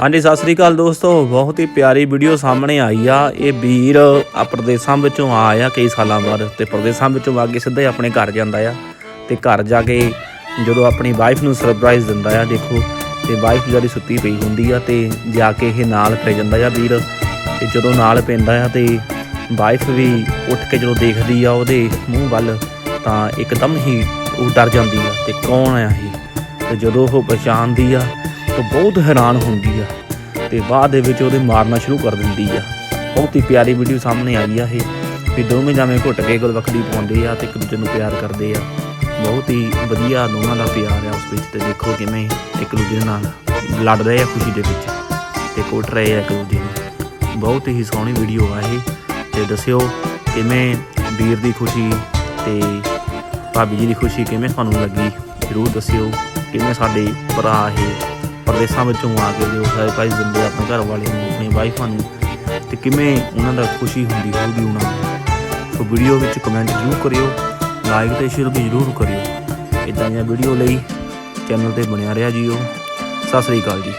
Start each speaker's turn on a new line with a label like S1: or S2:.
S1: ਹਾਂਜੀ, ਸਤਿ ਸ੍ਰੀ ਅਕਾਲ ਦੋਸਤੋ। ਬਹੁਤ ਹੀ ਪਿਆਰੀ ਵੀਡੀਓ ਸਾਹਮਣੇ ਆਈ ਆ। ਇਹ ਵੀਰ ਆ ਪ੍ਰਦੇਸ਼ਾਂ ਵਿੱਚੋਂ ਆਇਆ ਕਈ ਸਾਲਾਂ ਬਾਅਦ ਤੇ ਪ੍ਰਦੇਸ਼ਾਂ ਵਿੱਚੋਂ ਆ ਕੇ ਸਿੱਧਾ ਹੀ ਆਪਣੇ ਘਰ ਜਾਂਦਾ ਆ ਤੇ ਘਰ ਜਾ ਕੇ ਜਦੋਂ ਆਪਣੀ ਵਾਈਫ ਨੂੰ ਸਰਪ੍ਰਾਈਜ਼ ਦਿੰਦਾ ਆ, ਦੇਖੋ, ਤੇ ਵਾਈਫ ਜਿਹੜੀ ਸੁੱਤੀ ਪਈ ਹੁੰਦੀ ਆ ਤੇ ਜਾ ਕੇ ਇਹ ਨਾਲ ਪੈ ਜਾਂਦਾ ਆ ਵੀਰ ਤੇ ਜਦੋਂ ਨਾਲ ਪੈਂਦਾ ਆ ਤੇ ਵਾਈਫ ਵੀ ਉੱਠ ਕੇ ਜਦੋਂ ਦੇਖਦੀ ਆ ਉਹਦੇ ਮੂੰਹ ਵੱਲ ਤਾਂ ਇੱਕਦਮ ਹੀ ਉਹ ਡਰ ਜਾਂਦੀ ਆ ਤੇ ਕੌਣ ਆ ਇਹ? ਤੇ ਜਦੋਂ ਉਹ ਪਛਾਣਦੀ ਆ ਤਾਂ ਬਹੁਤ ਹੈਰਾਨ ਹੁੰਦੀ ਆ ਤੇ ਬਾਅਦ ਦੇ ਵਿੱਚ ਉਹਦੇ ਮਾਰਨਾ ਸ਼ੁਰੂ ਕਰ ਦਿੰਦੀ ਆ। ਬਹੁਤ ਹੀ ਪਿਆਰੀ ਵੀਡੀਓ ਸਾਹਮਣੇ ਆਈ ਆ ਇਹ, ਵੀ ਦੋਵੇਂ ਜਾਵੇਂ ਘੁੱਟ ਕੇ ਗੁਲਵਖੜੀ ਪਾਉਂਦੇ ਆ ਤੇ ਇੱਕ ਦੂਜੇ ਨੂੰ ਪਿਆਰ ਕਰਦੇ ਆ। ਬਹੁਤ ਹੀ ਵਧੀਆ ਦੋਨਾਂ ਦਾ ਪਿਆਰ ਆ ਉਸ ਵਿੱਚ ਤੇ ਦੇਖੋ ਕਿਵੇਂ ਇੱਕ ਦੂਜੇ ਨਾਲ ਲੜ ਰਹੇ ਆ ਖੁਸ਼ੀ ਦੇ ਵਿੱਚ ਤੇ ਕੁੱਟ ਰਹੇ ਆ ਇੱਕ ਦੂਜੇ ਨੂੰ। ਬਹੁਤ ਹੀ ਸੋਹਣੀ ਵੀਡੀਓ ਆ ਇਹ ਤੇ ਦੱਸਿਓ ਕਿਵੇਂ ਵੀਰ ਦੀ ਖੁਸ਼ੀ ਤੇ ਭਾਬੀ ਜੀ ਦੀ ਖੁਸ਼ੀ ਕਿਵੇਂ ਤੁਹਾਨੂੰ ਲੱਗੀ? ਜ਼ਰੂਰ ਦੱਸਿਓ ਕਿਵੇਂ ਸਾਡੇ ਭਰਾ ਇਹ ਪਰਦੇਸਾਂ ਵਿੱਚੋਂ ਆ ਕੇ ਜੋ ਸਰਪ੍ਰਾਈਜ਼ ਦਿੰਦੇ ਆਪਣੇ ਘਰ ਵਾਲਿਆਂ ਨੂੰ, ਆਪਣੀ ਵਾਈਫਾਂ ਨੂੰ, ਤੇ ਕਿਵੇਂ ਉਹਨਾਂ ਦਾ ਖੁਸ਼ੀ ਹੁੰਦੀ ਹੋਊਗੀ ਉਹਨਾਂ ਨੂੰ। ਸੋ ਵੀਡੀਓ ਵਿੱਚ ਕਮੈਂਟ ਜ਼ਰੂਰ ਕਰਿਓ ਲਾਈਕ ਤੇ ਸ਼ੇਅਰ ਵੀ ਜ਼ਰੂਰ ਕਰਿਓ। ਇਦਾਂ ਦੀਆਂ ਵੀਡੀਓ ਲਈ ਚੈਨਲ ਤੇ ਬਣਿਆ ਰਿਹਾ ਜੀਓ। ਸਤਿ ਸ੍ਰੀ ਅਕਾਲ ਜੀ।